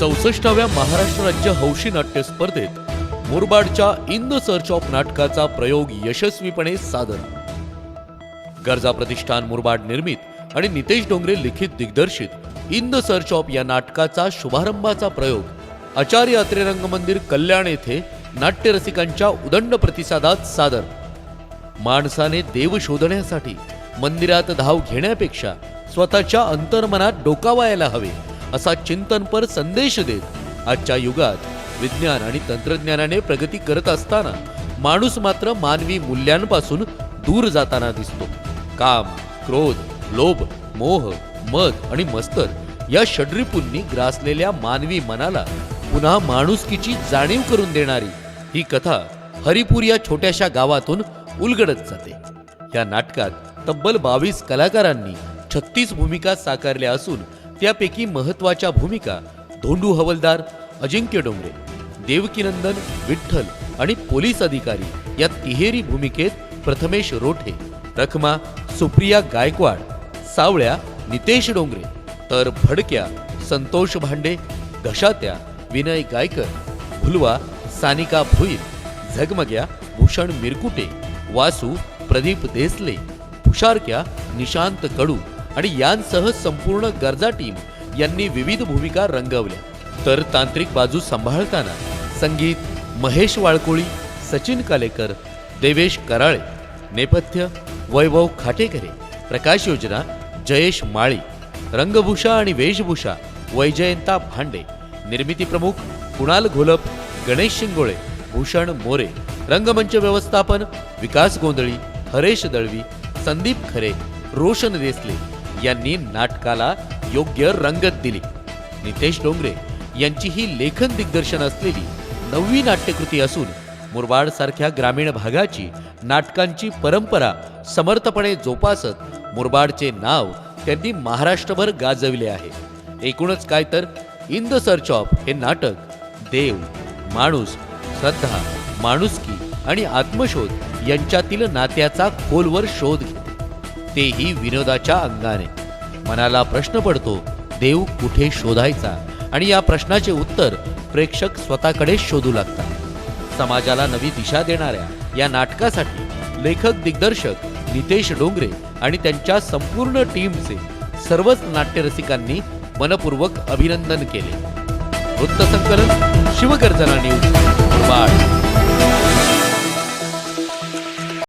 चौसष्टाव्या महाराष्ट्र राज्य हौशी नाट्य स्पर्धेत मुरबाडच्या इन द सर्च ऑफ नाटकाचा प्रयोग यशस्वीपणे सादर. गरजा प्रतिष्ठान मुरबाड निर्मित आणि नितेश डोंगरे लिखित दिग्दर्शित इन द सर्च ऑफ या नाटकाचा शुभारंभाचा प्रयोग आचार्य अत्रे रंगमंदिर कल्याण येथे नाट्यरसिकांच्या उदंड प्रतिसादात सादर. माणसाने देव शोधण्यासाठी मंदिरात धाव घेण्यापेक्षा स्वतःच्या अंतर्मनात डोकावायला हवे असा चिंतनपर संदेश देत आजच्या युगात विज्ञान आणि तंत्रज्ञानाने प्रगती करत असताना माणूस मात्र मानवी मूल्यांपासून दूर जाताना दिसतो. काम क्रोध लोभ मोह मद आणि मस्तर या षड्रिपूंनी ग्रासलेल्या मानवी मनाला पुन्हा माणुसकीची जाणीव करून देणारी ही कथा हरिपूर या छोट्याशा गावातून उलगडत जाते. या नाटकात तब्बल बावीस कलाकारांनी छत्तीस भूमिका साकारल्या असून त्यापैकी महत्त्वाच्या भूमिका धोंडू हवलदार अजिंक्य डोंगरे देवकीनंदन विठ्ठल आणि पोलीस अधिकारी या तिहेरी भूमिकेत प्रथमेश रोठे रखमा सुप्रिया गायकवाड सावळ्या नितेश डोंगरे तर भडक्या संतोष भांडे घशात्या विनय गायकर भुलवा सानिका भुईर झगमग्या भूषण मिरकुटे वासू प्रदीप देसले फुशारक्या निशांत कडू आणि यांसह संपूर्ण गरजा टीम यांनी विविध भूमिका रंगवल्या. तर तांत्रिक बाजू सांभाळताना संगीत महेश वाळकोळी सचिन कालेकर देवेश कराळे नेपथ्य वैभव खाटेकरे प्रकाश योजना जयेश माळी रंगभूषा आणि वेशभूषा वैजयंता भांडे निर्मिती प्रमुख कुणाल घोलप गणेश शिंगोळे भूषण मोरे रंगमंच व्यवस्थापन विकास गोंधळी हरेश दळवी संदीप खरे रोशन देसले यांनी नाटकाला योग्य रंगत दिली. नितेश डोंगरे यांची ही लेखन दिग्दर्शन असलेली नववी नाट्यकृती असून मुरबाड सारख्या ग्रामीण भागाची नाटकांची परंपरा समर्थपणे जोपासत मुरबाडचे नाव त्यांनी महाराष्ट्रभर गाजविले आहे. एकूणच काय तर इन द सर्च ऑफ हे नाटक देव माणूस श्रद्धा माणुसकी आणि आत्मशोध यांच्यातील नात्याचा खोलवर शोध घेते तेही विनोदाच्या अंगाने. मनाला प्रश्न पडतो देव कुठे शोधायचा? आणि या प्रश्नाचे उत्तर प्रेक्षक स्वतःकडे शोधू लागतात. समाजाला नवी दिशा देणाऱ्या या नाटकासाठी लेखक दिग्दर्शक नितेश डोंगरे आणि त्यांच्या संपूर्ण टीमचे सर्वच नाट्यरसिकांनी मनपूर्वक अभिनंदन केले. वृत्तसंकलन शिवगर्जना न्यूज मुरबाड.